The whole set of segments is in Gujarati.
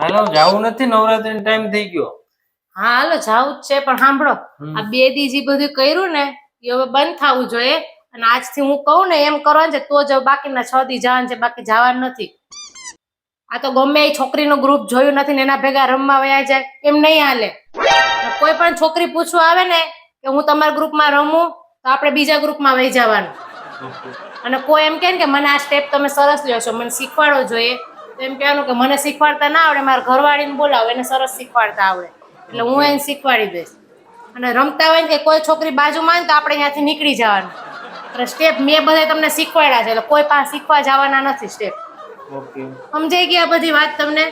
હાલો જાવું નથી? નવરાત્રી ટાઈમ થઈ ગયો. હા હાલો જાવું જ છે પણ સાંભળો આ બે દી જે બધું કર્યું ને એ હવે બંધ થવું જોઈએ. અને આજથી હું કહું ને એમ કરવાનું છે તો જ બાકીના છ દી જવાનું છે બાકી જવાનું નથી. આ તો ગમે એ છોકરીનું ગ્રુપ જોયું નથી ને એના ભેગા રમવા વયા જાય એમ નહીં હાલે. કોઈ પણ છોકરી પૂછવા આવે ને કે હું તમારા ગ્રુપમાં રમું તો આપણે બીજા ગ્રુપમાં વહી જવાનું. અને કોઈ એમ કે મને આ સ્ટેપ તમે સરસ લ્યો છો મને શીખવાડો જોઈએ. તો એમ કહેવાનું કે મને શીખવાડતા ના આવડે મારા ઘરવાળીને બોલાવો એને સરસ શીખવાડતા આવડે. એટલે હું એને શીખવાડી દઈશ. અને રમતા હોય ને કે કોઈ છોકરી બાજુમાં તો આપણે ત્યાંથી નીકળી જવાનું. એટલે સ્ટેપ મેં બધા તમને શીખવાડ્યા છે એટલે કોઈ પાસે શીખવા જવાના નથી સ્ટેપ સમજાઈ ગયા બધી વાત તમને?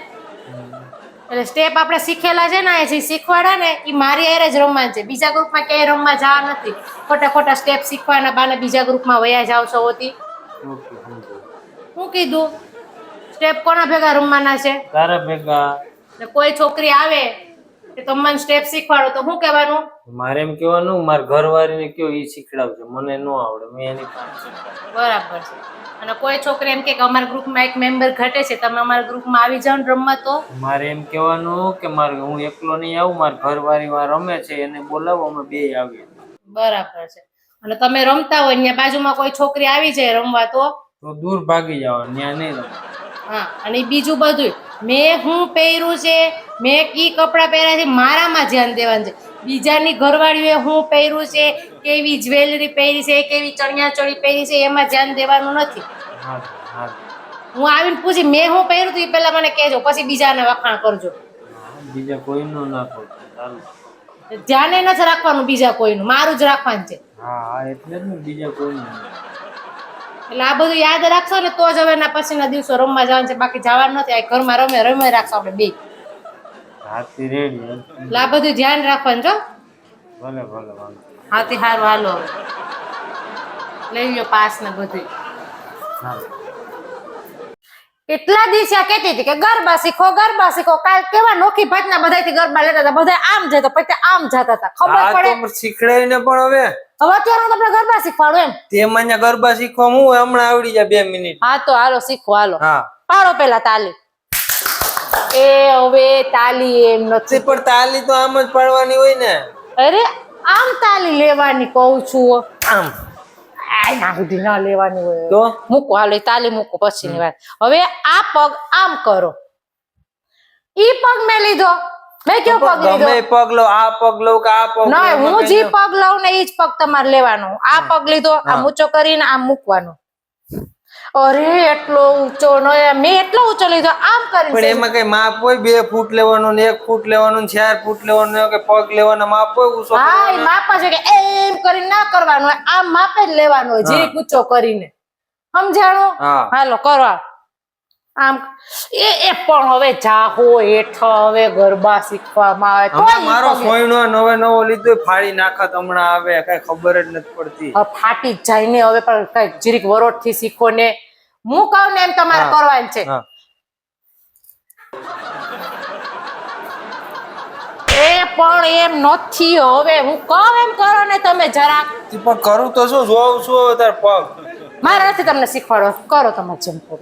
એટલે સ્ટેપ આપણે શીખેલા છે ને જે શીખવાડ્યા ને એ મારી હારે જ રમવાનું છે. બીજા ગ્રુપમાં ક્યાંય રમવા જવા નથી. ખોટા ખોટા સ્ટેપ શીખવાના બાને બીજા ગ્રુપમાં વયા જાવ છો હોતી. હું કીધું? સ્ટેપ કોના ભેગા રમવાના છે? તારા ભેગા. ને કોઈ છોકરી આવે કે તમે મને સ્ટેપ શીખવાડો તો શું કહેવાનું? મારે એમ કહેવાનું માર ઘરવાળીને કયો ઈ શીખડાવજો. મને ન આવડે મેં એની પાસે બરાબર છે. અને કોઈ છોકરી એમ કે અમારા ગ્રુપમાં એક મેમ્બર ઘટે છે તમે અમારા ગ્રુપમાં આવી જાઓ ને રમવા તો? મારે એમ કહેવાનું કે મારે હું એકલો નહીં આવું મારા ઘરવાળી વાર રમે છે એને બોલાવો અમે બે આવીએ. બરાબર છે. અને તમે રમતા હોય ને બાજુમાં કોઈ છોકરી આવી જાય રમવા તો? તો દૂર ભાગી જાવ ત્યાં નહીં રમે હા અને બીજું બધું મેં હું પહેર્યું છે મેં કી કપડાં પહેર્યા છે મારામાં ધ્યાન દેવાનું છે. બીજાની ઘરવાળીઓએ હું પહેર્યું છે કેવી જ્વેલરી પહેરી છે કેવી ચણિયા ચોળી પહેરી છે એમાં ધ્યાન દેવાનું નથી. હા આવીને પૂછી મેં હું પહેર્યું હતું એ પહેલા મને કહેજો પછી બીજાને વખાણ કરજો. બીજા કોઈનું ના ધ્યાને નથી રાખવાનું બીજા કોઈનું મારું જ રાખવાનું છે. હા એટલે જ ને બીજા કોઈનું. એટલે આ બધું યાદ રાખશો ને તો જ હવે એના પછીના દિવસો રમવા જવાનું છે. બાકી જવાનું નથી. આ ઘરમાં રમે રમે રાખશો આપણે બે. એટલે આ બધું ધ્યાન રાખવાનું છો ભલે ભલે હાથી હારું હાલો. લઈ લ્યો પાસ ને બધું હા. એટલા દિવસે આ કહેતી હતી કે ગરબા શીખો ગરબા શીખો. કાલ કેવા નોખી ભાતના બધાયથી ગરબા લેતા હતા. બધા આમ જતા પછી આમ જતા હતા. ખબર પડે? તો શીખડાવીને પણ હવે હવે અત્યારે હું તમને ગરબા શીખવાડું એમ. તે મને ગરબા શીખવા હું હમણાં આવડી જાય બે મિનિટ. હા તો હાલો શીખો હાલો. પાડો પેલા તાલી. એ હવે તાલી એમ નથી. પણ તાલી તો આમ જ પાડવાની હોય ને. અરે આમ તાલી લેવાની કહું છું આમ. આ સુધી ના લેવાની હોય. તો? મૂકો હાલો તાલી મૂકો પછીની વાત હવે આ પગ આમ કરો. ઈ પગ મેં લીધો. મેં કયો પગ લીધો? પગ લો આ પગ લો કે આ પગ ના હું જે પગ લઉં ને એ જ પગ તમારે લેવાનો. આ પગ લીધો આ મૂચો ઊંચો કરીને આમ મૂકવાનો. અરે એટલો ઊંચો નો મેં એટલો ઊંચો લીધો આમ પણ કરીને એમાં કઈ માપ હોય? બે ફૂટ લેવાનું ને એક ફૂટ લેવાનું ને ચાર ફૂટ લેવાનું કે પગ લેવાનો માપ હોય ઊંચો હા એ માપ છે કે એમ કરીને ના કરવાનું આમ માપે જ લેવાનું જીરીક ઊંચો કરીને. સમજાણો? હાલો કરવા આમ એ એ પણ હવે જાહો હેઠ હવે ગરબા શીખવામાં આવે. તો મારો સોયણો નવે નવો લીધો ફાડી નાખત હમણાં આવે કઈ ખબર જ નથી પડતી. ફાટી જ જાય ને હવે પણ કઈ જીરીક વરોટથી શીખો ને. હું કહું ને એમ તમારે. કરવાનું છે. એ પણ એમ નથી હવે હું કહું એમ કરો ને તમે જરાક. પણ કરું તો શું જોઉં છું તાર પગ. મારે નથી તમને શીખવાડો કરો તમે જેમ કરો